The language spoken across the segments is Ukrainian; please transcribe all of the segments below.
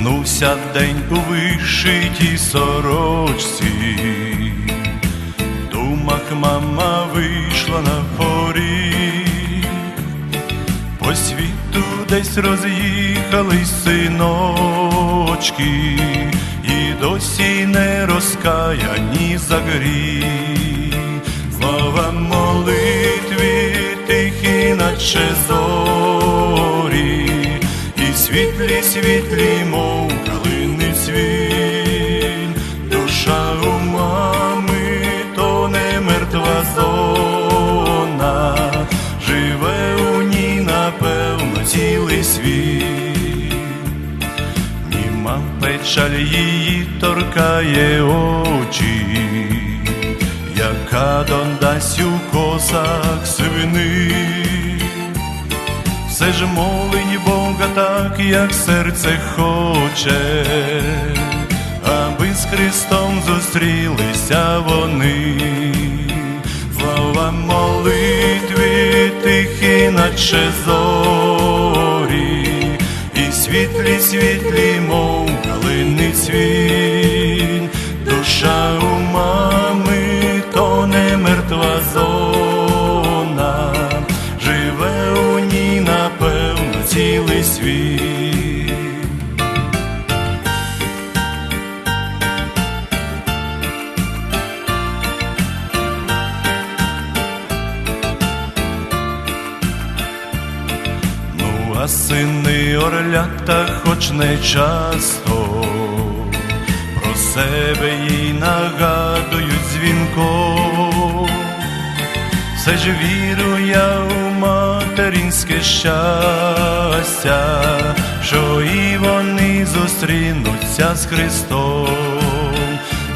Всміхнувся день у вишитій сорочці, думах мама вийшла на поріг, по світу десь роз'їхались синочки, і досі не розкаяні за гріх. Слова молитві тихі, наче зорі, світлі, мов калини свінь, душа у мами, то не мертва зона, живе у ній, напевно, цілий світ. Німа печаль її торкає очі, яка дондасть у косах сивини. Все ж молить Бога так, як серце хоче, аби з Христом зустрілися вони. Слава молитві тихі, наче зорі, і світлі, світлі, мов а сини орлята, хоч не часто, про себе їй нагадують дзвінком. Все ж вірю я у материнське щастя, що і вони зустрінуться з Христом.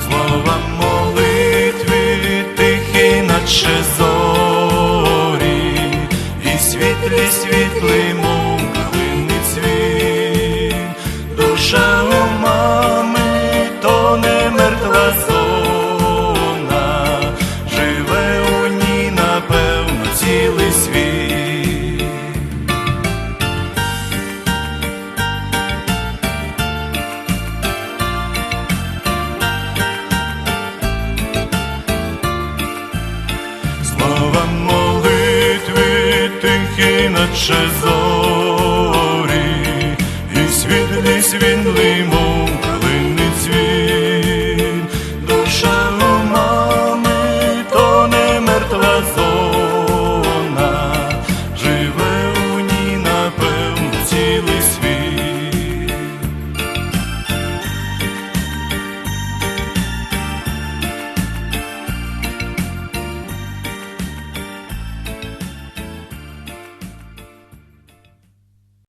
Слова молитви тихі, наче зорі, і світлі, світлі, наче зорі, і світлі, світлий мов